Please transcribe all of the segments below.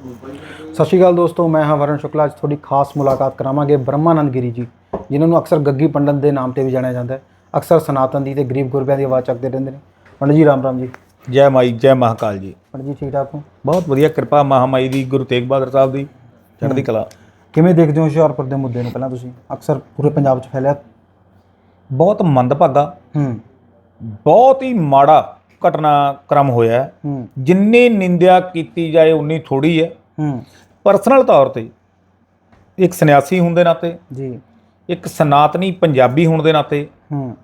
ਸਤਿ ਸ਼੍ਰੀ ਅਕਾਲ ਦੋਸਤੋ ਮੈਂ ਹਾਂ ਵਰਨ ਸ਼ੁਕਲਾ। ਅੱਜ ਤੁਹਾਡੀ ਖਾਸ ਮੁਲਾਕਾਤ ਕਰਾਵਾਂਗੇ ਬ੍ਰਹਮਾਨੰਦ ਗਿਰੀ ਜੀ ਜਿਨ੍ਹਾਂ ਨੂੰ ਅਕਸਰ ਗੱਗੀ ਪੰਡਤ ਦੇ ਨਾਮ ਤੇ ਵੀ ਜਾਣਿਆ ਜਾਂਦਾ ਹੈ। ਅਕਸਰ ਸਨਾਤਨ ਦੀ ਤੇ ਗਰੀਬ ਗੁਰਬਿਆਂ ਦੀ ਆਵਾਜ਼ ਚੱਕਦੇ ਰਹਿੰਦੇ ਨੇ। ਪੰਡਤ ਜੀ ਰਾਮ ਰਾਮ ਜੀ। ਜੈ ਮਾਈ ਜੈ ਮਹਾਕਾਲ ਜੀ। ਪੰਡਤ ਜੀ ਠੀਕ ਠਾਕ ਹੋ? ਬਹੁਤ ਵਧੀਆ ਕਿਰਪਾ ਮਹਾਮਾਈ ਦੀ ਗੁਰੂ ਤੇਗ ਬਹਾਦਰ ਸਾਹਿਬ ਦੀ ਚੜ੍ਹਦੀ ਕਲਾ। ਕਿਵੇਂ ਦੇਖਦੇ ਹੋ ਹੁਸ਼ਿਆਰਪੁਰ ਦੇ ਮੁੱਦੇ ਨੂੰ ਪਹਿਲਾਂ ਤੁਸੀਂ? ਅਕਸਰ ਪੂਰੇ ਪੰਜਾਬ 'ਚ ਫੈਲਿਆ। ਬਹੁਤ ਮੰਦਭਾਗਾ। ਹੂੰ ਬਹੁਤ ਹੀ ਮਾੜਾ ਘਟਨਾਕ੍ਰਮ ਹੋਇਆ ਹੈ। ਜਿੰਨੀ ਨਿੰਦਿਆ ਕੀਤੀ ਜਾਏ ਉਨੀ ਥੋੜੀ ਹੈ। ਹੂੰ। ਪਰਸਨਲ ਤੌਰ ਤੇ ਇੱਕ ਸੰਨਿਆਸੀ ਹੋਣ ਦੇ ਨਾਤੇ ਜੀ। ਇੱਕ ਸਨਾਤਨੀ ਪੰਜਾਬੀ ਹੋਣ ਦੇ ਨਾਤੇ ਹੂੰ।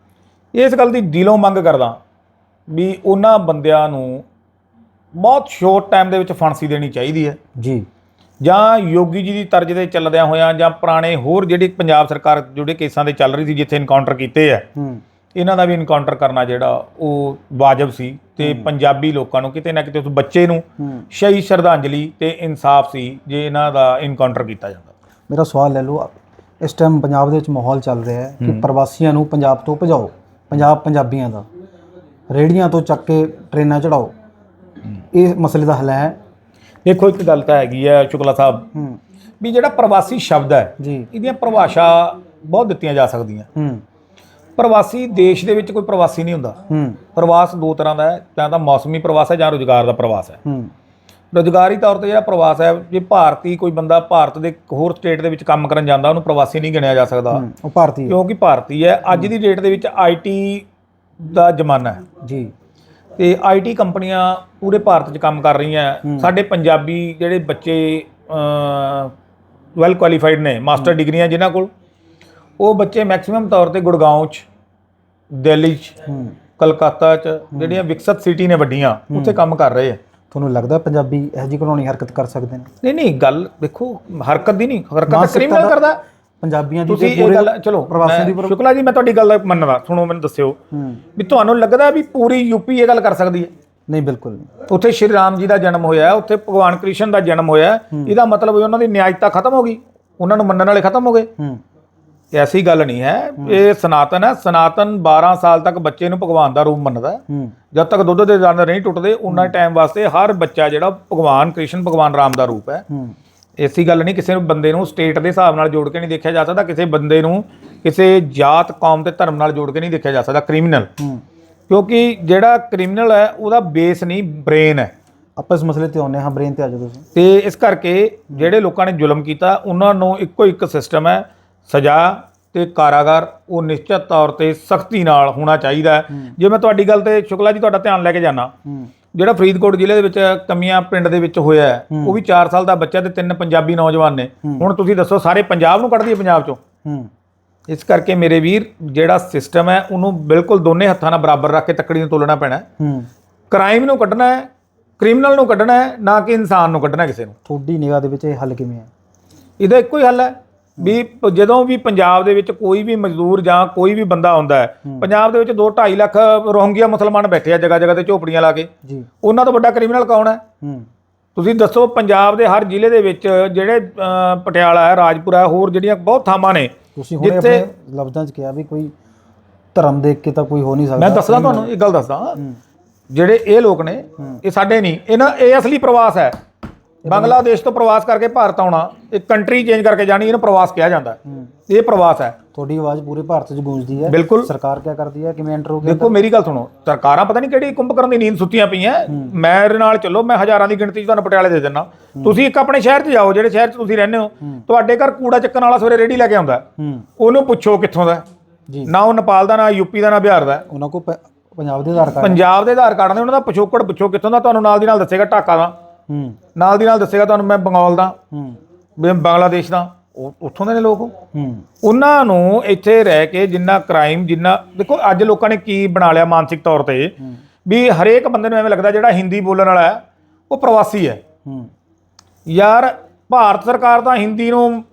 ਇਸ ਗੱਲ ਦੀ ਦਿਲੋਂ ਮੰਗ ਕਰਦਾ ਵੀ ਉਹਨਾਂ ਬੰਦਿਆਂ ਨੂੰ ਬਹੁਤ ਸ਼ੋਰਟ ਟਾਈਮ ਦੇ ਵਿੱਚ ਫਾਂਸੀ ਦੇਣੀ ਚਾਹੀਦੀ ਹੈ। ਜੀ। ਜਾਂ ਯੋਗੀ ਜੀ ਦੀ ਤਰਜ਼ ਦੇ ਚੱਲਦਿਆਂ ਹੋਇਆਂ ਜਾਂ ਪੁਰਾਣੇ ਹੋਰ ਜਿਹੜੀ ਪੰਜਾਬ ਸਰਕਾਰ ਜਿਹੜੇ ਕੇਸਾਂ ਦੇ ਚੱਲ ਰਹੀ ਸੀ ਜਿੱਥੇ ਇਨਕਾਊਂਟਰ ਕੀਤੇ ਆ ਹੂੰ। ਇਹਨਾਂ ਦਾ ਵੀ ਇਨਕਾਊਂਟਰ ਕਰਨਾ ਜਿਹੜਾ ਉਹ ਵਾਜਬ ਸੀ ਤੇ ਪੰਜਾਬੀ ਲੋਕਾਂ ਨੂੰ ਕਿਤੇ ਨਾ ਕਿਤੇ ਉਸ ਬੱਚੇ ਨੂੰ ਸ਼ਹੀ ਸ਼ਰਧਾਂਜਲੀ ਤੇ ਇਨਸਾਫ ਸੀ ਜੇ ਇਹਨਾਂ ਦਾ ਇਨਕਾਊਂਟਰ ਕੀਤਾ ਜਾਂਦਾ। ਮੇਰਾ ਸਵਾਲ ਲੈ ਲਓ ਇਸ ਟਾਈਮ ਪੰਜਾਬ ਦੇ ਵਿੱਚ ਮਾਹੌਲ ਚੱਲ ਰਿਹਾ ਹੈ ਕਿ ਪ੍ਰਵਾਸੀਆਂ ਨੂੰ ਪੰਜਾਬ ਤੋਂ ਭਜਾਓ ਪੰਜਾਬ ਪੰਜਾਬੀਆਂ ਦਾ। ਰੇੜੀਆਂ ਤੋਂ ਚੱਕ ਕੇ ਟ੍ਰੇਨਾਂ ਚੜਾਓ। ਇਹ ਮਸਲੇ ਦਾ ਹੱਲ ਹੈ। ਦੇਖੋ ਇੱਕ ਗੱਲ ਤਾਂ ਹੈਗੀ ਹੈ ਸ਼ੁਕਲਾ ਸਾਹਿਬ। ਵੀ ਜਿਹੜਾ ਪ੍ਰਵਾਸੀ ਸ਼ਬਦ ਹੈ ਜੀ। ਇਹਦੀਆਂ ਪਰਿਭਾਸ਼ਾ ਬਹੁਤ ਦਿੱਤੀਆਂ ਜਾ ਸਕਦੀਆਂ। ਹੂੰ। ਪ੍ਰਵਾਸੀ ਦੇਸ਼ ਦੇ ਵਿੱਚ ਕੋਈ ਪ੍ਰਵਾਸੀ ਨਹੀਂ ਹੁੰਦਾ। ਹੂੰ। ਪ੍ਰਵਾਸ ਦੋ ਤਰ੍ਹਾਂ ਦਾ ਹੈ ਜਾਂ ਤਾਂ ਮੌਸਮੀ ਪ੍ਰਵਾਸ ਹੈ ਜਾਂ ਰੁਜ਼ਗਾਰ ਦਾ ਪ੍ਰਵਾਸ ਹੈ। ਹੂੰ। ਰੁਜ਼ਗਾਰੀ ਤੌਰ ਤੇ ਜਿਹੜਾ ਪ੍ਰਵਾਸ ਹੈ ਜੇ ਭਾਰਤੀ ਕੋਈ ਬੰਦਾ ਭਾਰਤ ਦੇ ਹੋਰ ਸਟੇਟ ਦੇ ਵਿੱਚ ਕੰਮ ਕਰਨ ਜਾਂਦਾ ਉਹਨੂੰ ਪ੍ਰਵਾਸੀ ਨਹੀਂ ਗਿਣਿਆ ਜਾ ਸਕਦਾ। ਉਹ ਭਾਰਤੀ ਹੈ। ਕਿਉਂਕਿ ਭਾਰਤੀ ਹੈ ਅੱਜ ਦੀ ਡੇਟ ਦੇ ਵਿੱਚ ਆਈਟੀ ਦਾ ਜ਼ਮਾਨਾ ਹੈ। ਜੀ। ਤੇ ਆਈਟੀ ਕੰਪਨੀਆਂ ਪੂਰੇ ਭਾਰਤ 'ਚ ਕੰਮ ਕਰ ਰਹੀਆਂ। ਸਾਡੇ ਪੰਜਾਬੀ ਜਿਹੜੇ ਬੱਚੇ ਵੈਲ ਕੁਆਲੀਫਾਈਡ ਨੇ ਮਾਸਟਰ ਡਿਗਰੀਆਂ ਜਿਨ੍ਹਾਂ ਕੋਲ ਉਹ ਬੱਚੇ ਮੈਕਸਿਮਮ ਤੌਰ ਤੇ ਗੁੜਗਾਉਂ 'ਚ ਦਿੱਲੀ 'ਚ ਕਲਕੱਤਾ 'ਚ ਜਿਹੜੀਆਂ ਵਿਕਸਤ ਸਿਟੀ ਨੇ ਵੱਡੀਆਂ ਉੱਥੇ ਕੰਮ ਕਰ ਰਹੇ ਆ। ਤੁਹਾਨੂੰ ਲੱਗਦਾ ਪੰਜਾਬੀ ਇਹੋ ਜਿਹੀ ਘਿਨੌਣੀ ਹਰਕਤ ਕਰ ਸਕਦੇ ਨੇ? ਨਹੀਂ ਨਹੀਂ ਗੱਲ ਦੇਖੋ ਹਰਕਤ ਦੀ ਨਹੀਂ ਹਰਕਤ ਕ੍ਰਿਮੀਨਲ ਕਰਦਾ। ਪੰਜਾਬੀਆਂ ਦੀ ਤੁਸੀਂ ਤੇ ਇਹ ਪੂਰੇ ਗੱਲ ਚਲੋ ਪ੍ਰਵਾਸੀਆਂ ਦੀ ਸ਼ੁਕਲਾ ਜੀ ਮੈਂ ਤੁਹਾਡੀ ਗੱਲ ਮੰਨਦਾ ਸੁਣੋ ਮੈਨੂੰ ਦੱਸਿਓ। ਵੀ ਤੁਹਾਨੂੰ ਲੱਗਦਾ ਵੀ ਪੂਰੀ ਯੂਪੀ ਇਹ ਗੱਲ ਕਰ ਸਕਦੀ ਹੈ? ਨਹੀਂ ਬਿਲਕੁਲ ਨਹੀਂ। ਉੱਥੇ ਸ਼੍ਰੀ ਰਾਮ ਜੀ ਦਾ ਜਨਮ ਹੋਇਆ ਉੱਥੇ ਭਗਵਾਨ ਕ੍ਰਿਸ਼ਨ ਦਾ ਜਨਮ ਹੋਇਆ। ਇਹਦਾ ਮਤਲਬ ਉਹਨਾਂ ਦੀ ਨਿਆਇਤਾ ਖਤਮ ਹੋ ਗਈ। ਉਹਨਾਂ ਨੂੰ ਮੰਨਣ ਵਾਲੇ ਖਤਮ ਹੋ ਗਏ। ਐਸੀ ਗੱਲ ਨਹੀਂ ਹੈ। ਇਹ ਸਨਾਤਨ ਹੈ। ਸਨਾਤਨ 12 ਸਾਲ ਤੱਕ ਬੱਚੇ ਨੂੰ ਭਗਵਾਨ ਦਾ ਰੂਪ ਮੰਨਦਾ ਹੈ। ਜਦ ਤੱਕ ਦੁੱਧ ਦੇ ਦੰਦ ਨਹੀਂ ਟੁੱਟਦੇ ਉਹਨਾਂ ਟਾਈਮ ਵਾਸਤੇ ਹਰ ਬੱਚਾ ਜਿਹੜਾ ਭਗਵਾਨ ਕ੍ਰਿਸ਼ਨ ਭਗਵਾਨ ਰਾਮ ਦਾ ਰੂਪ ਹੈ। ਐਸੀ ਗੱਲ ਨਹੀਂ ਕਿਸੇ ਨੂੰ ਬੰਦੇ ਨੂੰ ਸਟੇਟ ਦੇ ਹਿਸਾਬ ਨਾਲ ਜੋੜ ਕੇ ਨਹੀਂ ਦੇਖਿਆ ਜਾ ਸਕਦਾ। ਕਿਸੇ ਬੰਦੇ ਨੂੰ ਕਿਸੇ ਜਾਤ ਕੌਮ ਤੇ ਧਰਮ ਨਾਲ ਜੋੜ ਕੇ ਨਹੀਂ ਦੇਖਿਆ ਜਾ ਸਕਦਾ। ਕ੍ਰਿਮੀਨਲ। ਕਿਉਂਕਿ ਜਿਹੜਾ ਕ੍ਰਿਮੀਨਲ ਹੈ ਉਹਦਾ ਬੇਸ ਨਹੀਂ ਬ੍ਰੇਨ ਹੈ। ਆਪਾਂ ਇਸ ਮਸਲੇ ਤੇ ਆਉਂਦੇ ਹਾਂ। ਬ੍ਰੇਨ ਤੇ ਆ ਜਾਓ ਤੁਸੀਂ। ਤੇ ਇਸ ਕਰਕੇ ਜਿਹੜੇ ਲੋਕਾਂ ਨੇ ਜ਼ੁਲਮ ਕੀਤਾ ਉਹਨਾਂ ਨੂੰ ਇੱਕੋ ਇੱਕ ਸਿਸਟਮ ਹੈ। ਸਜ਼ਾ ਤੇ ਕਾਰਾਗਰ ਉਹ ਨਿਸ਼ਚਿਤ ਤੌਰ ਤੇ ਸਖਤੀ ਨਾਲ ਹੋਣਾ ਚਾਹੀਦਾ ਹੈ। ਜੇ ਮੈਂ ਤੁਹਾਡੀ ਗੱਲ ਤੇ ਸ਼ੁਕਲਾ ਜੀ ਤੁਹਾਡਾ ਧਿਆਨ ਲੈ ਕੇ ਜਾਣਾ ਹੂੰ। ਜਿਹੜਾ ਫਰੀਦਕੋਟ ਜ਼ਿਲ੍ਹੇ ਦੇ ਵਿੱਚ ਕਮੀਆਂ ਪਿੰਡ ਦੇ ਵਿੱਚ ਹੋਇਆ ਹੈ ਉਹ ਵੀ 4 ਸਾਲ ਦਾ ਬੱਚਾ ਤੇ ਤਿੰਨ ਪੰਜਾਬੀ ਨੌਜਵਾਨ ਨੇ। ਹੁਣ ਤੁਸੀਂ ਦੱਸੋ ਸਾਰੇ ਪੰਜਾਬ ਨੂੰ ਕੱਢ ਦਈਏ ਪੰਜਾਬ ਚੋਂ? ਹੂੰ। ਇਸ ਕਰਕੇ ਮੇਰੇ ਵੀਰ ਜਿਹੜਾ ਸਿਸਟਮ ਹੈ ਉਹਨੂੰ ਬਿਲਕੁਲ ਦੋਨੇ ਹੱਥਾਂ ਨਾਲ ਬਰਾਬਰ ਰੱਖ ਕੇ ਤੱਕੜੀ ਨੂੰ ਤੋਲਣਾ ਪੈਣਾ ਹੈ। ਹੂੰ। ਕ੍ਰਾਈਮ ਨੂੰ ਕੱਢਣਾ ਹੈ ਕ੍ਰਿਮੀਨਲ ਨੂੰ ਕੱਢਣਾ ਹੈ ਨਾ ਕਿ ਇਨਸਾਨ ਨੂੰ ਕੱਢਣਾ ਕਿਸੇ ਨੂੰ। ਤੁਹਾਡੀ ਨਿਗਾਹ ਦੇ ਵਿੱਚ ਇਹ ਹੱਲ ਕਿਵੇਂ ਹੈ? ਇਹਦਾ ਇੱਕੋ ਹੀ ਹੱਲ ਹੈ। ਵੀ ਪ- ਜਦੋਂ ਵੀ ਪੰਜਾਬ ਦੇ ਵਿੱਚ ਕੋਈ ਵੀ ਮਜ਼ਦੂਰ ਜਾਂ ਕੋਈ ਵੀ ਬੰਦਾ ਆਉਂਦਾ ਹੈ ਪੰਜਾਬ ਦੇ ਵਿੱਚ 2.5 ਲੱਖ ਰੋਹਿੰਗਿਆ ਮੁਸਲਮਾਨ ਬੈਠੇ ਆ ਜਗ੍ਹਾ ਜਗ੍ਹਾ ਤੇ ਝੋਪੜੀਆਂ ਲਾ ਕੇ। ਜੀ। ਉਹਨਾਂ ਤੋਂ ਵੱਡਾ ਕ੍ਰਿਮੀਨਲ ਕੌਣ ਹੈ? ਹੂੰ। ਤੁਸੀਂ ਦੱਸੋ ਪੰਜਾਬ ਦੇ ਹਰ ਜ਼ਿਲ੍ਹੇ ਦੇ ਵਿੱਚ ਜਿਹੜੇ ਅਹ, ਪਟਿਆਲਾ ਹੈ ਰਾਜਪੁਰਾ ਹੈ ਹੋਰ ਜਿਹੜੀਆਂ ਬਹੁਤ ਥਾਵਾਂ ਨੇ ਤੁਸੀਂ ਹੁਣੇ ਜਿੱਥੇ- ਆਪਣੇ ਲਫ਼ਜ਼ਾਂ 'ਚ ਕਿਹਾ ਵੀ ਕੋਈ ਧਰਮ ਦੇਖ ਕੇ ਤਾਂ ਕੋਈ ਹੋ ਨਹੀਂ ਸਕਦਾ। ਮੈਂ ਦੱਸਦਾ ਤੁਹਾਨੂੰ ਇੱਕ ਗੱਲ ਦੱਸਦਾ। ਜਿਹੜੇ ਇਹ ਲੋਕ ਨੇ ਇਹ ਸਾਡੇ ਨਹੀਂ ਇਹਨਾਂ ਇਹ ਅਸਲੀ ਪ੍ਰਵਾਸ ਹੈ। ਬੰਗਲਾਦੇਸ਼ ਤੋਂ ਪ੍ਰਵਾਸ ਕਰਕੇ ਭਾਰਤ ਆਉਣਾ ਇੱਕ ਕੰਟਰੀ ਚੇਂਜ ਕਰਕੇ ਜਾਣੀ ਇਹਨੂੰ ਪ੍ਰਵਾਸ ਕਿਹਾ ਜਾਂਦਾ ਹੈ। ਹੂੰ। ਇਹ ਪ੍ਰਵਾਸ ਹੈ। ਤੁਹਾਡੀ ਆਵਾਜ਼ ਪੂਰੇ ਭਾਰਤ 'ਚ ਗੂੰਜਦੀ ਹੈ। ਬਿਲਕੁਲ। ਸਰਕਾਰ ਕੀ ਕਰਦੀ ਹੈ? ਕਿਵੇਂ ਐਂਟਰ ਹੋ ਗਈ ਦੇਖੋ ਮੇਰੀ ਗੱਲ ਸੁਣੋ। ਸਰਕਾਰਾਂ ਪਤਾ ਨਹੀਂ ਕਿਹੜੀ ਕੁੰਭਕਰਨ ਦੀ ਨੀਂਦ ਸੁੱਤੀਆਂ ਪਈਆਂ। ਮੇਰੇ ਨਾਲ ਚੱਲੋ ਮੈਂ ਹਜ਼ਾਰਾਂ ਦੀ ਗਿਣਤੀ 'ਚ ਤੁਹਾਨੂੰ ਪਟਿਆਲੇ ਦੇ ਦਿੰਦਾ। ਤੁਸੀਂ ਇੱਕ ਆਪਣੇ ਸ਼ਹਿਰ 'ਚ ਜਾਓ ਜਿਹੜੇ ਸ਼ਹਿਰ 'ਚ ਤੁਸੀਂ ਰਹਿੰਦੇ ਹੋ। ਤੁਹਾਡੇ ਘਰ ਕੂੜਾ ਚੱਕਣ ਵਾਲਾ ਸਵੇਰੇ ਰੇੜੀ ਲੈ ਕੇ ਆਉਂਦਾ ਹੂੰ। ਉਹਨੂੰ ਪੁੱਛੋ ਕਿੱਥੋਂ ਦਾ ਹੈ। ਜੀ। ਨਾ ਉਹ ਨੇਪਾਲ ਦਾ ਨਾ ਯੂਪੀ ਦਾ ਨਾ ਬਿਹਾਰ ਦਾ ਹੈ। ਉਹਨਾਂ ਕੋ ਪੰਜਾਬ ਦੇ ਆਧਾਰ ਕਾਰਡ ਪੰਜਾਬ ਦੇ ਆਧਾਰ ਕਾਰਡ ਨੇ ਉਹਨਾਂ ਦਾ ਪਿਛੋਕੜ ਪੁੱਛੋ ਕਿੱਥੋਂ ਦਾ ਤੁਹਾਨੂੰ ਨਾਲ ਦੀ ਨਾਲ ਦੱਸੇਗਾ ਢਾਕਾ ਦਾ। ਹੂੰ। ਨਾਲ ਦੀ ਨਾਲ ਦੱਸੇਗਾ ਤੁਹਾਨੂੰ ਮੈਂ ਬੰਗਾਲ ਦਾ ਹੂੰ। ਬੰਗਲਾਦੇਸ਼ ਦਾ ਉੱਥੋਂ ਦੇ ਨੇ ਲੋਕ ਹੂੰ। ਉਹਨਾਂ ਨੂੰ ਇੱਥੇ ਰਹਿ ਕੇ ਜਿੰਨਾ ਕ੍ਰਾਈਮ ਜਿੰਨਾ ਦੇਖੋ ਅੱਜ ਲੋਕਾਂ ਨੇ ਕੀ ਬਣਾ ਲਿਆ ਮਾਨਸਿਕ ਤੌਰ ਤੇ। ਵੀ ਹਰੇਕ ਬੰਦੇ ਨੂੰ ਐਵੇਂ ਲੱਗਦਾ ਜਿਹੜਾ ਹਿੰਦੀ ਬੋਲਣ ਵਾਲਾ ਹੈ ਉਹ ਪ੍ਰਵਾਸੀ ਹੈ। ਹੂੰ। ਯਾਰ ਭਾਰਤ ਸਰਕਾਰ ਤਾਂ ਹਿੰਦੀ ਨੂੰ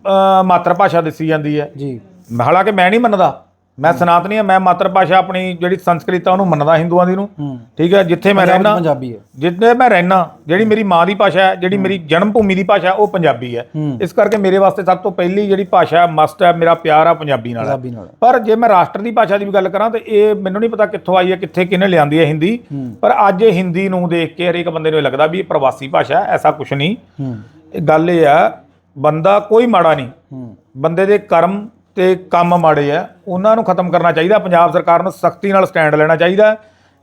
ਮਾਤਰ ਭਾਸ਼ਾ ਦੱਸੀ ਜਾਂਦੀ ਹੈ। ਜੀ। ਹਾਲਾਂਕਿ ਮੈਂ ਨਹੀਂ ਮੰਨਦਾ ਮੈਂ ਸਨਾਤਨੀ ਆ ਮੈਂ ਮਾਤਰ ਭਾਸ਼ਾ ਆਪਣੀ ਜਿਹੜੀ ਸੰਸਕ੍ਰਿਤ ਆ ਉਹਨੂੰ ਮੰਨਦਾ ਹਿੰਦੂਆਂ ਦੀ ਨੂੰ। ਹੂੰ। ਠੀਕ ਹੈ ਜਿੱਥੇ ਮੈਂ ਰਹਿਣਾ ਪੰਜਾਬੀ ਹੈ। ਜਿੱਥੇ ਮੈਂ ਰਹਿਣਾ ਜਿਹੜੀ ਮੇਰੀ ਮਾਂ ਦੀ ਭਾਸ਼ਾ ਹੈ ਜਿਹੜੀ ਮੇਰੀ ਜਨਮ ਭੂਮੀ ਦੀ ਭਾਸ਼ਾ ਉਹ ਪੰਜਾਬੀ ਹੈ। ਹੂੰ। ਇਸ ਕਰਕੇ ਮੇਰੇ ਵਾਸਤੇ ਸਭ ਤੋਂ ਪਹਿਲੀ ਜਿਹੜੀ ਭਾਸ਼ਾ ਮਸਟ ਹੈ ਮੇਰਾ ਪਿਆਰ ਆ ਪੰਜਾਬੀ ਨਾਲ। ਹੈ। ਪਰ ਜੇ ਮੈਂ ਰਾਸ਼ਟਰ ਦੀ ਭਾਸ਼ਾ ਦੀ ਵੀ ਗੱਲ ਕਰਾਂ ਤੇ ਇਹ ਮੈਨੂੰ ਨਹੀਂ ਪਤਾ ਕਿੱਥੋਂ ਆਈ ਹੈ ਕਿੱਥੇ ਕਿਹਨੇ ਲਿਆਂਦੀ ਹੈ ਹਿੰਦੀ। ਹੂੰ। ਪਰ ਅੱਜ ਇਹ ਹਿੰਦੀ ਨੂੰ ਦੇਖ ਕੇ ਹਰੇਕ ਬੰਦੇ ਨੂੰ ਇਹ ਲੱਗਦਾ ਵੀ ਇਹ ਪ੍ਰਵਾਸੀ ਭਾਸ਼ਾ ਹੈ ਐਸਾ ਕੁਝ ਨਹੀਂ। ਹੂੰ। ਇਹ ਗੱਲ ਇਹ ਆ ਬੰਦਾ ਕੋਈ ਮਾੜਾ ਨਹੀਂ। ਹੂੰ। ਬੰਦੇ ਦੇ ਕਰਮ ਤੇ ਕੰਮ ਮਾੜੇ ਆ ਉਹਨਾਂ ਨੂੰ ਖਤਮ ਕਰਨਾ ਚਾਹੀਦਾ। ਪੰਜਾਬ ਸਰਕਾਰ ਨੂੰ ਸਖਤੀ ਨਾਲ ਸਟੈਂਡ ਲੈਣਾ ਚਾਹੀਦਾ।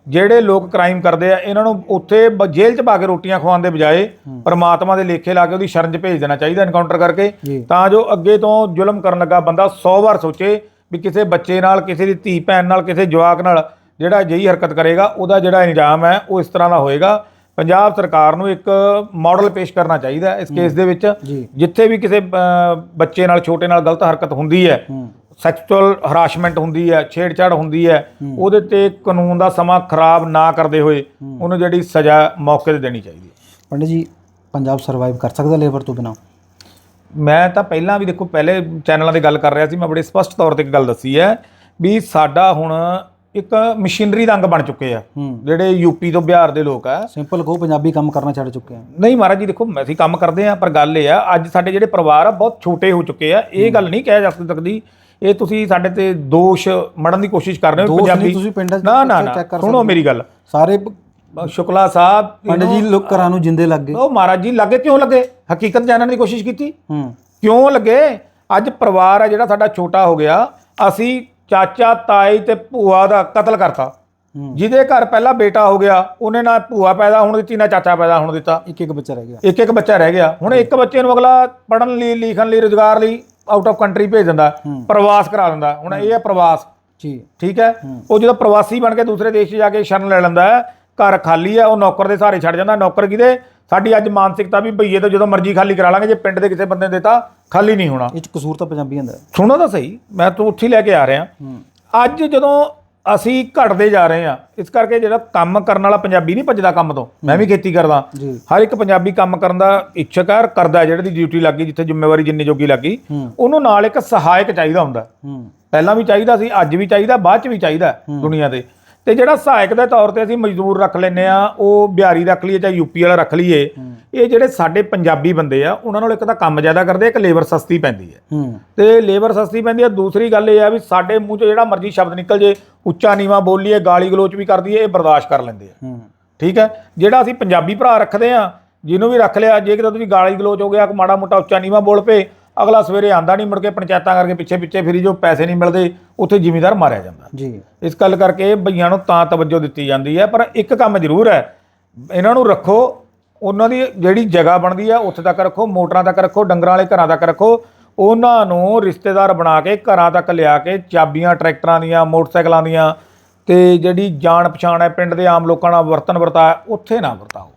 ਜਿਹੜੇ ਲੋਕ ਕ੍ਰਾਈਮ ਕਰਦੇ ਆ ਇਹਨਾਂ ਨੂੰ ਉੱਥੇ ਜੇਲ੍ਹ 'ਚ ਪਾ ਕੇ ਰੋਟੀਆਂ ਖਵਾਉਣ ਦੇ ਬਜਾਏ ਪਰਮਾਤਮਾ ਦੇ ਲੇਖੇ ਲਾ ਕੇ ਉਹਦੀ ਸ਼ਰਨ 'ਚ ਭੇਜ ਦੇਣਾ ਚਾਹੀਦਾ ਐਨਕਾਊਂਟਰ ਕਰਕੇ। ਤਾਂ ਜੋ ਅੱਗੇ ਤੋਂ ਜ਼ੁਲਮ ਕਰਨ ਲੱਗਾ ਬੰਦਾ 100 ਵਾਰ ਸੋਚੇ ਵੀ ਕਿਸੇ ਬੱਚੇ ਨਾਲ ਕਿਸੇ ਦੀ ਧੀ ਭੈਣ ਨਾਲ ਕਿਸੇ ਜਵਾਕ ਨਾਲ ਜਿਹੜਾ ਅਜਿਹੀ ਹਰਕਤ ਕਰੇਗਾ ਉਹਦਾ ਜਿਹੜਾ ਇੰਜਾਮ ਹੈ ਉਹ ਇਸ ਤਰ੍ਹਾਂ ਦਾ ਹੋਏਗਾ। ਪੰਜਾਬ ਸਰਕਾਰ ਨੂੰ ਇੱਕ ਮਾਡਲ ਪੇਸ਼ ਕਰਨਾ ਚਾਹੀਦਾ ਇਸ ਕੇਸ ਦੇ ਵਿੱਚ। ਜਿੱਥੇ ਵੀ ਕਿਸੇ ਬੱਚੇ ਨਾਲ ਛੋਟੇ ਨਾਲ ਗਲਤ ਹਰਕਤ ਹੁੰਦੀ ਹੈ ਹੂੰ। ਸੈਕਸੁਅਲ ਹਰਾਸਮੈਂਟ ਹੁੰਦੀ ਹੈ ਛੇੜਛਾੜ ਹੁੰਦੀ ਹੈ ਉਹਦੇ ਤੇ ਕਾਨੂੰਨ ਦਾ ਸਮਾਂ ਖਰਾਬ ਨਾ ਕਰਦੇ ਹੋਏ ਉਹਨੂੰ ਜਿਹੜੀ ਸਜ਼ਾ ਮੌਕੇ ਤੇ ਦੇਣੀ ਚਾਹੀਦੀ ਹੈ। ਪੰਡਿਤ ਜੀ ਪੰਜਾਬ ਸਰਵਾਈਵ ਕਰ ਸਕਦਾ ਲੇਬਰ ਤੋਂ ਬਿਨਾ? ਮੈਂ ਤਾਂ ਪਹਿਲਾਂ ਵੀ ਦੇਖੋ ਪਹਿਲੇ ਚੈਨਲਾਂ ਤੇ ਗੱਲ ਕਰ ਰਿਹਾ ਸੀ ਮੈਂ ਬੜੇ ਸਪਸ਼ਟ ਤੌਰ ਤੇ ਇੱਕ ਗੱਲ ਦੱਸੀ ਹੈ ਵੀ ਸਾਡਾ ਹੁਣ ਇੱਕ ਮਸ਼ੀਨਰੀ ਦਾ ਅੰਗ ਬਣ ਚੁੱਕੇ ਆ। ਜਿਹੜੇ ਯੂਪੀ ਤੋਂ ਬਿਹਾਰ ਦੇ ਲੋਕ ਆ। ਸਿੰਪਲ ਕਹੋ ਪੰਜਾਬੀ ਕੰਮ ਕਰਨਾ ਛੱਡ ਚੁੱਕੇ ਆ। ਨਹੀਂ ਮਹਾਰਾਜ ਜੀ ਦੇਖੋ ਅਸੀਂ ਕੰਮ ਕਰਦੇ ਆ ਪਰ ਗੱਲ ਇਹ ਆ ਅੱਜ ਸਾਡੇ ਜਿਹੜੇ ਪਰਿਵਾਰ ਆ ਬਹੁਤ ਛੋਟੇ ਹੋ ਚੁੱਕੇ ਆ। ਇਹ ਗੱਲ ਨਹੀਂ ਕਿਹਾ ਜਾ ਸਕਦੀ ਇਹ ਤੁਸੀਂ ਸਾਡੇ ਤੇ ਦੋਸ਼ ਮੜਨ ਦੀ ਕੋਸ਼ਿਸ਼ ਕਰ ਰਹੇ ਹੋ ਪੰਜਾਬੀ। ਤੁਸੀਂ ਪਿੰਡਾਂ ਨਾ ਨਾ ਕਰ ਸੁਣੋ ਮੇਰੀ ਗੱਲ। ਸਾਰੇ ਸ਼ੁਕਲਾ ਸਾਹਿਬ ਪੰਡਿਤ ਜੀ ਲੋਕ ਘਰਾਂ ਨੂੰ ਜਿੰਦੇ ਲੱਗ ਉਹ ਮਹਾਰਾਜ ਜੀ ਲੱਗੇ ਕਿਉਂ ਲੱਗੇ? ਹਕੀਕਤ ਜਾਣਨ ਦੀ ਕੋਸ਼ਿਸ਼ ਕੀਤੀ। ਹੂੰ। ਕਿਉਂ ਲੱਗੇ? ਅੱਜ ਪਰਿਵਾਰ ਆ ਜਿਹੜਾ ਸਾਡਾ ਛੋਟਾ ਹੋ ਗਿਆ ਅਸੀਂ ਚਾਚਾ ਤਾਈ ਤੇ ਭੂਆ ਦਾ ਕਤਲ ਕਰਤਾ। ਜਿਹਦੇ ਘਰ ਪਹਿਲਾਂ ਬੇਟਾ ਹੋ ਗਿਆ ਉਹਨੇ ਨਾ ਭੂਆ ਪੈਦਾ ਹੋਣ ਦਿੱਤੀ ਨਾ ਚਾਚਾ ਪੈਦਾ ਹੋਣ ਦਿੱਤਾ। ਇੱਕ ਇੱਕ ਬੱਚਾ ਰਹਿ ਗਿਆ। ਇੱਕ ਇੱਕ ਬੱਚਾ ਰਹਿ ਗਿਆ। ਹੁਣ ਇੱਕ ਬੱਚੇ ਨੂੰ ਅਗਲਾ ਪੜਨ ਲਈ ਲਿਖਣ ਲਈ ਰੋਜ਼ਗਾਰ ਲਈ ਆਊਟ ਆਫ ਕੰਟਰੀ ਭੇਜ ਦਿੰਦਾ ਪ੍ਰਵਾਸ ਕਰਾ ਦਿੰਦਾ। ਹੁਣ ਇਹ ਹੈ ਪ੍ਰਵਾਸ। ਜੀ। ਠੀਕ ਹੈ। ਉਹ ਜਦੋਂ ਪ੍ਰਵਾਸੀ ਬਣ ਕੇ ਦੂਸਰੇ ਦੇਸ਼ 'ਚ ਜਾ ਕੇ ਸ਼ਰਨ ਲੈ ਲੈਂਦਾ ਹੈ ਘਰ ਖਾਲੀ ਹੈ ਉਹ ਨੌਕਰ ਦੇ ਸਹਾਰੇ ਛੱਡ ਜਾਂਦਾ। ਨੌਕਰ ਕਿਹਦੇ? ਸਾਡੀ ਅੱਜ ਮਾਨਸਿਕਤਾ ਵੀ ਭਈਏ ਤੋਂ ਜਦੋਂ ਮਰਜ਼ੀ ਖਾਲੀ ਕਰਾ ਲਾਂਗੇ ਜੇ ਪਿੰਡ ਦੇ ਕਿਸੇ ਬੰਦੇ ਨੇ ਦਿੱਤਾ ਖਾਲੀ ਨਹੀਂ ਹੋਣਾ। ਇਹ ਚ ਕਸੂਰ ਤਾਂ ਪੰਜਾਬੀਆਂ ਦਾ ਹੈ। ਸੁਣੋ ਤਾਂ ਸਹੀ ਮੈਂ ਤਾਂ ਉੱਥੇ ਹੀ ਲੈ ਕੇ ਆ ਰਿਹਾ। ਅੱਜ ਜਦੋਂ ਅਸੀਂ ਘਟਦੇ ਜਾ ਰਹੇ ਹਾਂ ਇਸ ਕਰਕੇ ਜਿਹੜਾ ਕੰਮ ਕਰਨ ਵਾਲਾ ਪੰਜਾਬੀ ਨਹੀਂ ਭੱਜਦਾ ਕੰਮ ਤੋਂ ਮੈਂ ਵੀ ਖੇਤੀ ਕਰਦਾ। ਜੀ। ਹਰ ਇੱਕ ਪੰਜਾਬੀ ਕੰਮ ਕਰਨ ਦਾ ਇੱਛਕ ਹੈ ਔਰ ਕਰਦਾ ਜਿਹੜੇ ਦੀ ਡਿਊਟੀ ਲੱਗੀ ਜਿੱਥੇ ਜ਼ਿੰਮੇਵਾਰੀ ਜਿੰਨੀ ਜੋਗੀ ਲੱਗੀ ਹੂੰ। ਉਹਨੂੰ ਨਾਲ ਇੱਕ ਸਹਾਇਕ ਚਾਹੀਦਾ ਹੁੰਦਾ। ਹੂੰ। ਪਹਿਲਾਂ ਵੀ ਚਾਹੀਦਾ ਸੀ ਅੱਜ ਵੀ ਚਾਹੀਦਾ ਬਾਅਦ ਚ ਵੀ ਚਾਹੀਦਾ ਦੁਨੀਆ ਤੇ। ਤੇ ਜਿਹੜਾ ਸਹਾਇਕ ਦੇ ਤੌਰ ਤੇ ਅਸੀਂ ਮਜ਼ਦੂਰ ਰੱਖ ਲੈਨੇ ਆ ਉਹ ਬਿਹਾਰੀ ਰੱਖ ਲਈਏ ਚਾਹੇ ਯੂਪੀ ਵਾਲਾ ਰੱਖ ਲਈਏ ਇਹ ਜਿਹੜੇ ਸਾਡੇ ਪੰਜਾਬੀ ਬੰਦੇ ਆ ਉਹਨਾਂ ਨਾਲ ਇੱਕ ਤਾਂ ਕੰਮ ਜ਼ਿਆਦਾ ਕਰਦੇ ਆ, ਇੱਕ ਲੇਬਰ ਸਸਤੀ ਪੈਂਦੀ ਹੈ। ਹੂੰ। ਤੇ ਲੇਬਰ ਸਸਤੀ ਪੈਂਦੀ ਹੈ ਦੂਸਰੀ ਗੱਲ ਇਹ ਆ ਵੀ ਸਾਡੇ ਮੂੰਹ 'ਚ ਜਿਹੜਾ ਮਰਜ਼ੀ ਸ਼ਬਦ ਨਿਕਲ ਜੇ ਉੱਚਾ ਨੀਵਾ ਬੋਲੀਏ ਗਾਲੀ ਗਲੋਚ ਵੀ ਕਰ ਦਈਏ ਇਹ ਬਰਦਾਸ਼ਤ ਕਰ ਲੈਂਦੇ ਆ। ਹੂੰ। ਠੀਕ ਹੈ? ਜਿਹੜਾ ਅਸੀਂ ਪੰਜਾਬੀ ਭਰਾ ਰੱਖਦੇ ਆ ਜਿਹਨੂੰ ਵੀ ਰੱਖ ਲਿਆ ਜੇ ਕਿਤੇ ਤੁਸੀਂ ਗਾਲੀ ਗਲੋਚ ਹੋ ਗਿਆ ਮਾੜਾ ਮੋਟਾ ਉੱਚਾ ਨੀਵਾ ਬੋਲ ਪਏ ਅਗਲਾ ਸਵੇਰੇ ਆਂਦਾ ਨਹੀਂ ਮੁੜ ਕੇ ਪੰਚਾਇਤਾਂ ਕਰਕੇ ਪਿੱਛੇ ਪਿੱਛੇ ਫਿਰੀ ਜੋ ਪੈਸੇ ਨਹੀਂ ਮਿਲਦੇ ਉੱਥੇ ਜ਼ਿਮੀਂਦਾਰ ਮਾਰਿਆ ਜਾਂਦਾ। ਜੀ। ਇਸ ਗੱਲ ਕਰਕੇ ਭਈਆਂ ਨੂੰ ਤਾਂ ਤਵੱਜੋ ਦਿੱਤੀ ਜਾਂਦੀ ਹੈ ਪਰ ਇੱਕ ਕੰਮ ਜ਼ਰੂਰ ਹੈ ਇਹਨਾਂ ਨੂੰ ਰੱਖੋ ਉਹਨਾਂ ਦੀ ਜਿਹੜੀ ਜਗ੍ਹਾ ਬਣਦੀ ਹੈ ਉੱਥੇ ਤੱਕ ਰੱਖੋ ਮੋਟਰਾਂ ਤੱਕ ਰੱਖੋ ਡੰਗਰਾਂ ਵਾਲੇ ਘਰਾਂ ਤੱਕ ਰੱਖੋ ਉਹਨਾਂ ਨੂੰ ਰਿਸ਼ਤੇਦਾਰ ਬਣਾ ਕੇ ਘਰਾਂ ਤੱਕ ਲਿਆ ਕੇ ਚਾਬੀਆਂ ਟਰੈਕਟਰਾਂ ਦੀਆਂ ਮੋਟਰਸਾਈਕਲਾਂ ਦੀਆਂ ਤੇ ਜਿਹੜੀ ਜਾਣ ਪਛਾਣ ਹੈ ਪਿੰਡ ਦੇ ਆਮ ਲੋਕਾਂ ਨਾਲ ਵਰਤਨ ਵਰਤਾ ਉੱਥੇ ਨਾ ਵਰਤਾਓ।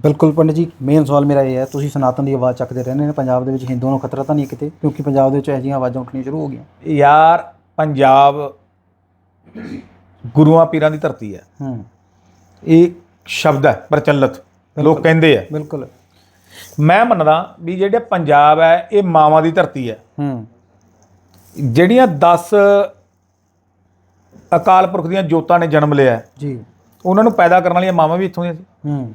ਬਿਲਕੁਲ ਪੰਡਿਤ ਜੀ ਮੇਨ ਸਵਾਲ ਮੇਰਾ ਇਹ ਹੈ ਤੁਸੀਂ ਸਨਾਤਨ ਦੀ ਆਵਾਜ਼ ਚੱਕਦੇ ਰਹਿੰਦੇ ਨੇ ਪੰਜਾਬ ਦੇ ਵਿੱਚ ਹਿੰਦੂਆਂ ਨੂੰ ਖਤਰਾ ਤਾਂ ਨਹੀਂ ਕਿਤੇ ਕਿਉਂਕਿ ਪੰਜਾਬ ਦੇ ਵਿੱਚ ਇਹੋ ਜਿਹੀਆਂ ਆਵਾਜ਼ਾਂ ਉੱਠਣੀਆਂ ਸ਼ੁਰੂ ਹੋ ਗਈਆਂ। ਯਾਰ ਪੰਜਾਬ ਗੁਰੂਆਂ ਪੀਰਾਂ ਦੀ ਧਰਤੀ ਹੈ। ਹੂੰ। ਇਹ ਸ਼ਬਦ ਹੈ ਪ੍ਰਚਲਿਤ ਲੋਕ ਕਹਿੰਦੇ ਆ। ਬਿਲਕੁਲ। ਮੈਂ ਮੰਨਦਾ ਵੀ ਜਿਹੜੇ ਪੰਜਾਬ ਹੈ ਇਹ ਮਾਵਾਂ ਦੀ ਧਰਤੀ ਹੈ। ਹੂੰ। ਜਿਹੜੀਆਂ 10 ਅਕਾਲ ਪੁਰਖ ਦੀਆਂ ਜੋਤਾਂ ਨੇ ਜਨਮ ਲਿਆ ਜੀ। ਉਹਨਾਂ ਨੂੰ ਪੈਦਾ ਕਰਨ ਵਾਲੀਆਂ ਮਾਵਾਂ ਵੀ ਇੱਥੋਂ ਦੀਆਂ ਸੀ। ਹੂੰ।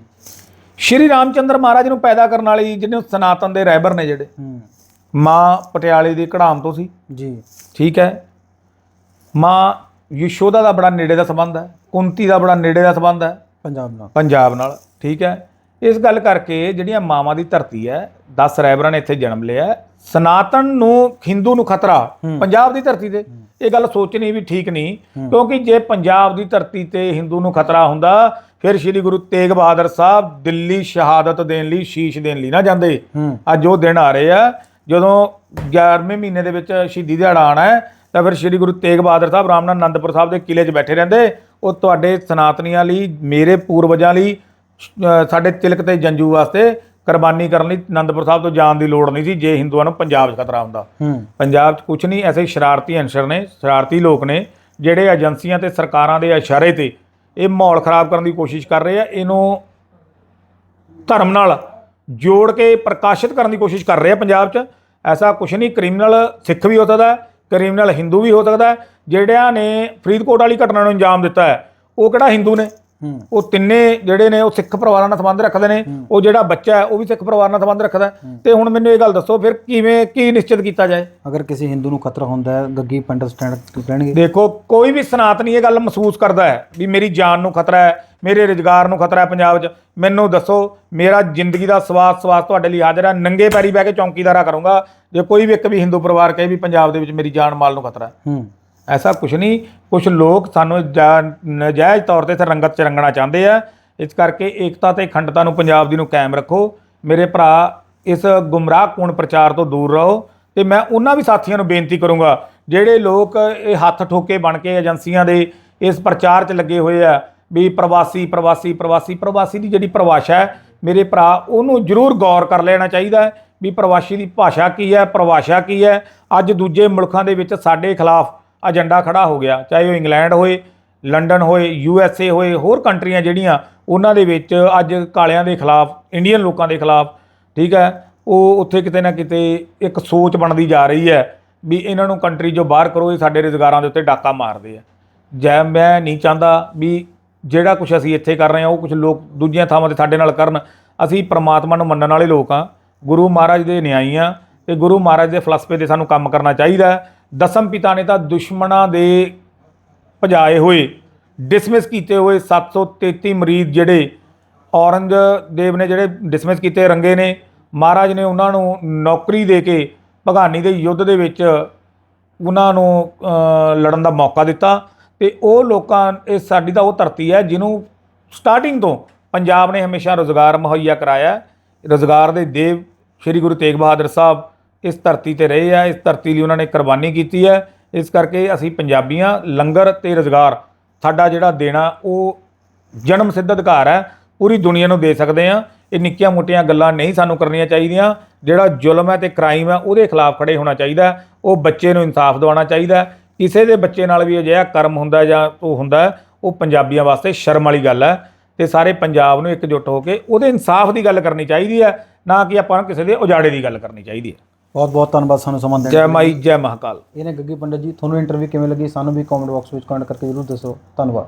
ਸ਼੍ਰੀ ਰਾਮਚੰਦਰ ਮਹਾਰਾਜ ਨੂੰ ਪੈਦਾ ਕਰਨ ਵਾਲੀ ਜਿਹਨੇ ਸਨਾਤਨ ਦੇ ਰਹਿਬਰ ਨੇ ਜਿਹੜੇ ਹੂੰ। ਮਾਂ ਪਟਿਆਲੇ ਦੀ ਕੜਾਮ ਤੋਂ ਸੀ। ਜੀ। ਠੀਕ ਹੈ। ਮਾਂ ਯਸ਼ੋਦਾ ਦਾ ਬੜਾ ਨੇੜੇ ਦਾ ਸੰਬੰਧ ਹੈ ਕੁੰਤੀ ਦਾ ਬੜਾ ਨੇੜੇ ਦਾ ਸੰਬੰਧ ਹੈ। ਪੰਜਾਬ ਨਾਲ। ਪੰਜਾਬ ਨਾਲ ਠੀਕ ਹੈ। ਇਸ ਗੱਲ ਕਰਕੇ ਜਿਹੜੀਆਂ ਮਾਵਾਂ ਦੀ ਧਰਤੀ ਹੈ 10 ਰਹਿਬਰਾਂ ਨੇ ਇੱਥੇ ਜਨਮ ਲਿਆ। ਸਨਾਤਨ ਨੂੰ ਹਿੰਦੂ ਨੂੰ ਖਤਰਾ ਪੰਜਾਬ ਦੀ ਧਰਤੀ ਤੇ। ਇਹ ਗੱਲ ਸੋਚਣੀ ਵੀ ਠੀਕ ਨਹੀਂ ਕਿਉਂਕਿ ਜੇ ਪੰਜਾਬ ਦੀ ਧਰਤੀ ਤੇ ਹਿੰਦੂ ਨੂੰ ਖਤਰਾ ਹੁੰਦਾ ਫਿਰ ਸ੍ਰੀ ਗੁਰੂ ਤੇਗ ਬਹਾਦਰ ਸਾਹਿਬ ਦਿੱਲੀ ਸ਼ਹਾਦਤ ਦੇਣ ਲਈ ਸ਼ੀਸ਼ ਦੇਣ ਲਈ ਨਾ ਜਾਂਦੇ। ਅੱਜ ਉਹ ਦਿਨ ਆ ਰਹੇ ਆ ਜਦੋਂ 11ਵੇਂ ਮਹੀਨੇ ਦੇ ਵਿੱਚ ਸ਼ਹੀਦੀ ਦਿਹਾੜਾ ਆਣਾ ਹੈ ਤਾਂ ਫਿਰ ਸ੍ਰੀ ਗੁਰੂ ਤੇਗ ਬਹਾਦਰ ਸਾਹਿਬ ਰਾਮਨਾਥ ਅਨੰਦਪੁਰ ਸਾਹਿਬ ਦੇ ਕਿਲੇ 'ਚ ਬੈਠੇ ਰਹਿੰਦੇ। ਉਹ ਤੁਹਾਡੇ ਸਨਾਤਨੀਆਂ ਲਈ ਮੇਰੇ ਪੂਰਵਜਾਂ ਲਈ ਸਾਡੇ ਤਿਲਕ ਤੇ ਜੰਜੂ ਵਾਸਤੇ ਕੁਰਬਾਨੀ ਕਰਨ ਲਈ ਅਨੰਦਪੁਰ ਸਾਹਿਬ ਤੋਂ ਜਾਣ ਦੀ ਲੋੜ ਨਹੀਂ ਸੀ ਜੇ ਹਿੰਦੂਆਂ ਨੂੰ ਪੰਜਾਬ 'ਚ ਖਤਰਾ ਹੁੰਦਾ। ਪੰਜਾਬ 'ਚ ਕੁਝ ਨਹੀਂ ਐਸੇ ਸ਼ਰਾਰਤੀ ਅੰਸ਼ਰ ਨੇ ਸ਼ਰਾਰਤੀ ਲੋਕ ਨੇ ਜਿਹੜੇ ਏਜੰਸੀਆਂ ਤੇ ਸਰਕਾਰਾਂ ਦੇ ਇਸ਼ਾਰੇ ਤੇ ਇਹ ਮਾਹੌਲ ਖਰਾਬ ਕਰਨ ਦੀ ਕੋਸ਼ਿਸ਼ ਕਰ ਰਹੇ ਆ ਇਹਨੂੰ ਧਰਮ ਨਾਲ ਜੋੜ ਕੇ ਪ੍ਰਕਾਸ਼ਿਤ ਕਰਨ ਦੀ ਕੋਸ਼ਿਸ਼ ਕਰ ਰਹੇ ਆ ਪੰਜਾਬ 'ਚ। ਐਸਾ ਕੁਝ ਨਹੀਂ ਕ੍ਰਿਮੀਨਲ ਸਿੱਖ ਵੀ ਹੋ ਸਕਦਾ ਕ੍ਰਿਮੀਨਲ ਹਿੰਦੂ ਵੀ ਹੋ ਸਕਦਾ ਜਿਹੜਿਆਂ ਨੇ ਫਰੀਦਕੋਟ ਵਾਲੀ ਘਟਨਾ ਨੂੰ ਅੰਜਾਮ ਦਿੱਤਾ ਹੈ ਉਹ ਕਿਹੜਾ ਹਿੰਦੂ ਨੇ? ਉਹ ਤਿੰਨੇ ਜਿਹੜੇ ਨੇ ਉਹ ਸਿੱਖ ਪਰਿਵਾਰਾਂ ਨਾਲ ਸੰਬੰਧ ਰੱਖਦੇ ਨੇ ਉਹ ਜਿਹੜਾ ਬੱਚਾ ਹੈ ਉਹ ਵੀ ਸਿੱਖ ਪਰਿਵਾਰ ਨਾਲ ਸੰਬੰਧ ਰੱਖਦਾ। ਤੇ ਹੁਣ ਮੈਨੂੰ ਇਹ ਗੱਲ ਦੱਸੋ ਫਿਰ ਕਿਵੇਂ ਕੀ ਨਿਸ਼ਚਿਤ ਕੀਤਾ ਜਾਏ? ਅਗਰ ਕਿਸੇ ਹਿੰਦੂ ਨੂੰ ਖਤਰਾ ਹੁੰਦਾ ਹੈ ਗੱਗੀ ਪੰਡਤ ਸਟੈਂਡ ਲੈਣਗੇ ਦੇਖੋ ਕੋਈ ਵੀ ਸਨਾਤਨੀ ਇਹ ਗੱਲ ਮਹਿਸੂਸ ਕਰਦਾ ਹੈ ਵੀ ਮੇਰੀ ਜਾਨ ਨੂੰ ਖਤਰਾ ਹੈ ਮੇਰੇ ਰੁਜ਼ਗਾਰ ਨੂੰ ਖਤਰਾ ਹੈ ਪੰਜਾਬ 'ਚ। ਮੈਨੂੰ ਦੱਸੋ ਮੇਰਾ ਜ਼ਿੰਦਗੀ ਦਾ ਸਵਾਸ ਸਵਾਸ ਤੁਹਾਡੇ ਲਈ ਹਾਜ਼ਰ ਹੈ ਨੰਗੇ ਪੈਰੀ ਬਹਿ ਕੇ ਚੌਂਕੀਦਾਰਾ ਕਰੂੰਗਾ। ਜੇ ਕੋਈ ਵੀ ਇੱਕ ਵੀ ਹਿੰਦੂ ਪਰਿਵਾਰ ਕਹੇ ਵੀ ਪੰਜਾਬ ਦੇ ਵਿੱਚ ਮੇਰੀ ਜਾਨ ਮਾਲ ਨੂੰ ਖਤਰਾ ਹੈ। ਹੂੰ। ਐਸਾ ਕੁਝ ਨਹੀਂ। ਕੁਝ ਲੋਕ ਸਾਨੂੰ ਜਾ- ਨਜਾਇਜ਼ ਤੌਰ ਤੇ ਇੱਥੇ ਰੰਗਤ ਚ ਰੰਗਣਾ ਚਾਹੁੰਦੇ ਆ। ਇਸ ਕਰਕੇ ਏਕਤਾ ਤੇ ਅਖੰਡਤਾ ਨੂੰ ਪੰਜਾਬ ਦੀ ਨੂੰ ਕਾਇਮ ਰੱਖੋ। ਮੇਰੇ ਭਰਾ, ਇਸ ਗੁੰਮਰਾਹਕੁਣ ਪ੍ਰਚਾਰ ਤੋਂ ਦੂਰ ਰਹੋ ਤੇ ਮੈਂ ਉਹਨਾਂ ਵੀ ਸਾਥੀਆਂ ਨੂੰ ਬੇਨਤੀ ਕਰੂੰਗਾ, ਜਿਹੜੇ ਲੋਕ ਇਹ ਹੱਥ ਠੋਕੇ ਬਣ ਕੇ ਏਜੰਸੀਆਂ ਦੇ ਇਸ ਪ੍ਰਚਾਰ 'ਚ ਲੱਗੇ ਹੋਏ ਆ ਵੀ ਪ੍ਰਵਾਸੀ ਪ੍ਰਵਾਸੀ ਪ੍ਰਵਾਸੀ ਪ੍ਰਵਾਸੀ ਦੀ ਜਿਹੜੀ ਪਰਿਭਾਸ਼ਾ ਹੈ, ਮੇਰੇ ਭਰਾ, ਉਹਨੂੰ ਜ਼ਰੂਰ ਗੌਰ ਕਰ ਲੈਣਾ ਚਾਹੀਦਾ ਹੈ ਵੀ ਪ੍ਰਵਾਸੀ ਦੀ ਭਾਸ਼ਾ ਕੀ ਹੈ ਪਰਿਭਾਸ਼ਾ ਕੀ ਹੈ। ਅੱਜ ਦੂਜੇ ਮੁਲਕਾਂ ਦੇ ਵਿੱਚ ਸਾਡੇ ਖਿਲਾਫ ਏਜੰਡਾ ਖੜਾ ਹੋ ਗਿਆ, ਚਾਹੇ ਉਹ ਇੰਗਲੈਂਡ ਹੋਏ, ਲੰਡਨ ਹੋਏ, ਯੂ ਐਸ ਏ ਹੋਏ, ਹੋਰ ਕੰਟਰੀਆਂ ਜਿਹੜੀਆਂ, ਉਹਨਾਂ ਦੇ ਵਿੱਚ ਅੱਜ ਕਾਲਿਆਂ ਦੇ ਖਿਲਾਫ, ਇੰਡੀਅਨ ਲੋਕਾਂ ਦੇ ਖਿਲਾਫ, ਠੀਕ ਹੈ, ਉਹ ਉੱਥੇ ਕਿਤੇ ਨਾ ਕਿਤੇ ਇੱਕ ਸੋਚ ਬਣਦੀ ਜਾ ਰਹੀ ਹੈ ਵੀ ਇਹਨਾਂ ਨੂੰ ਕੰਟਰੀ ਜੋ ਬਾਹਰ ਕਰੋ, ਇਹ ਸਾਡੇ ਰੁਜ਼ਗਾਰਾਂ ਦੇ ਉੱਤੇ ਡਾਕਾ ਮਾਰਦੇ ਆ। ਜੈ ਮੈਂ ਨਹੀਂ ਚਾਹੁੰਦਾ ਵੀ ਜਿਹੜਾ ਕੁਝ ਅਸੀਂ ਇੱਥੇ ਕਰ ਰਹੇ ਹਾਂ, ਉਹ ਕੁਝ ਲੋਕ ਦੂਜੀਆਂ ਥਾਵਾਂ ਤੇ ਸਾਡੇ ਨਾਲ ਕਰਨ। ਅਸੀਂ ਪ੍ਰਮਾਤਮਾ ਨੂੰ ਮੰਨਣ ਵਾਲੇ ਲੋਕ ਆ ਗੁਰੂ ਮਹਾਰਾਜ ਦੇ ਨਿਆਈ ਆ ਤੇ ਗੁਰੂ ਮਹਾਰਾਜ ਦੇ ਫਲਸਫੇ ਤੇ ਸਾਨੂੰ ਕੰਮ ਕਰਨਾ ਚਾਹੀਦਾ ਦਸਮ ਪਿਤਾ ਨੇ ਤਾਂ ਦੁਸ਼ਮਣਾਂ ਦੇ ਭਜਾਏ ਹੋਏ ਡਿਸਮਿਸ ਕੀਤੇ ਹੋਏ 733 ਮਰੀਜ਼ ਜਿਹੜੇ ਔਰੰਗਜ਼ੇਬ ਨੇ ਜਿਹੜੇ ਡਿਸਮਿਸ ਕੀਤੇ, ਰੰਗੇ ਨੇ ਮਹਾਰਾਜ ਨੇ ਉਹਨਾਂ ਨੂੰ ਨੌਕਰੀ ਦੇ ਕੇ ਭਗਾਨੀ ਦੇ ਯੁੱਧ ਦੇ ਵਿੱਚ ਉਹਨਾਂ ਨੂੰ ਲੜਨ ਦਾ ਮੌਕਾ ਦਿੱਤਾ ਤੇ ਉਹ ਲੋਕਾਂ, ਇਹ ਸਾਡੀ ਤਾਂ ਉਹ ਧਰਤੀ ਹੈ ਜਿਹਨੂੰ ਸਟਾਰਟਿੰਗ ਤੋਂ ਪੰਜਾਬ ਨੇ ਹਮੇਸ਼ਾ ਰੋਜ਼ਗਾਰ ਮੁਹੱਈਆ ਕਰਾਇਆ ਹੈ। ਰੋਜ਼ਗਾਰ ਦੇ ਦੇਵ ਸ੍ਰੀ ਗੁਰੂ ਤੇਗ ਬਹਾਦਰ ਸਾਹਿਬ ਇਸ ਧਰਤੀ ਤੇ ਰਹੇ ਆ, ਇਸ ਧਰਤੀ ਲਈ ਉਹਨਾਂ ਨੇ ਕੁਰਬਾਨੀ ਕੀਤੀ ਹੈ। ਇਸ ਕਰਕੇ ਅਸੀਂ ਪੰਜਾਬੀਆਂ ਲੰਗਰ ਤੇ ਰੋਜ਼ਗਾਰ, ਸਾਡਾ ਜਿਹੜਾ ਦੇਣਾ, ਉਹ ਜਨਮ ਸਿੱਧ ਅਧਿਕਾਰ ਹੈ, ਪੂਰੀ ਦੁਨੀਆ ਨੂੰ ਦੇ ਸਕਦੇ ਆ ਇਹ ਨਿੱਕੀਆਂ ਮੋਟੀਆਂ ਗੱਲਾਂ ਨਹੀਂ ਸਾਨੂੰ ਕਰਨੀਆਂ ਚਾਹੀਦੀਆਂ। ਜਿਹੜਾ ਜ਼ੁਲਮ ਹੈ ਤੇ ਕ੍ਰਾਈਮ ਹੈ, ਉਹਦੇ ਖਿਲਾਫ ਖੜੇ ਹੋਣਾ ਚਾਹੀਦਾ ਉਹ ਬੱਚੇ ਨੂੰ ਇਨਸਾਫ ਦਿਵਾਉਣਾ ਚਾਹੀਦਾ ਕਿਸੇ ਦੇ ਬੱਚੇ ਨਾਲ ਵੀ ਅਜਿਹਾ ਕਰਮ ਹੁੰਦਾ ਜਾਂ ਉਹ ਹੁੰਦਾ ਉਹ ਪੰਜਾਬੀਆਂ ਵਾਸਤੇ ਸ਼ਰਮ ਵਾਲੀ ਗੱਲ ਹੈ। ਤੇ ਸਾਰੇ ਪੰਜਾਬ ਨੂੰ ਇਕਜੁੱਟ ਹੋ ਕੇ ਉਹਦੇ ਇਨਸਾਫ ਦੀ ਗੱਲ ਕਰਨੀ ਚਾਹੀਦੀ ਹੈ, ਨਾ ਕਿ ਆਪਾਂ ਨੂੰ ਕਿਸੇ ਦੇ ਉਜਾੜੇ ਦੀ ਗੱਲ ਕਰਨੀ ਚਾਹੀਦੀ ਹੈ। ਬਹੁਤ ਬਹੁਤ ਧੰਨਵਾਦ ਸਾਨੂੰ ਸਮਾਂ ਦੇਣ ਜੈ ਮਾਈ ਜੈ ਮਹਾਕਾਲ। ਇਹਨੇ ਗੱਗੀ ਪੰਡਤ ਜੀ ਤੁਹਾਨੂੰ ਇੰਟਰਵਿਊ ਕਿਵੇਂ ਲੱਗੀ? ਸਾਨੂੰ ਵੀ ਕਮੈਂਟ ਬਾਕਸ ਵਿੱਚ ਕਮੈਂਟ ਕਰਕੇ ਜ਼ਰੂਰ ਦੱਸੋ। ਧੰਨਵਾਦ।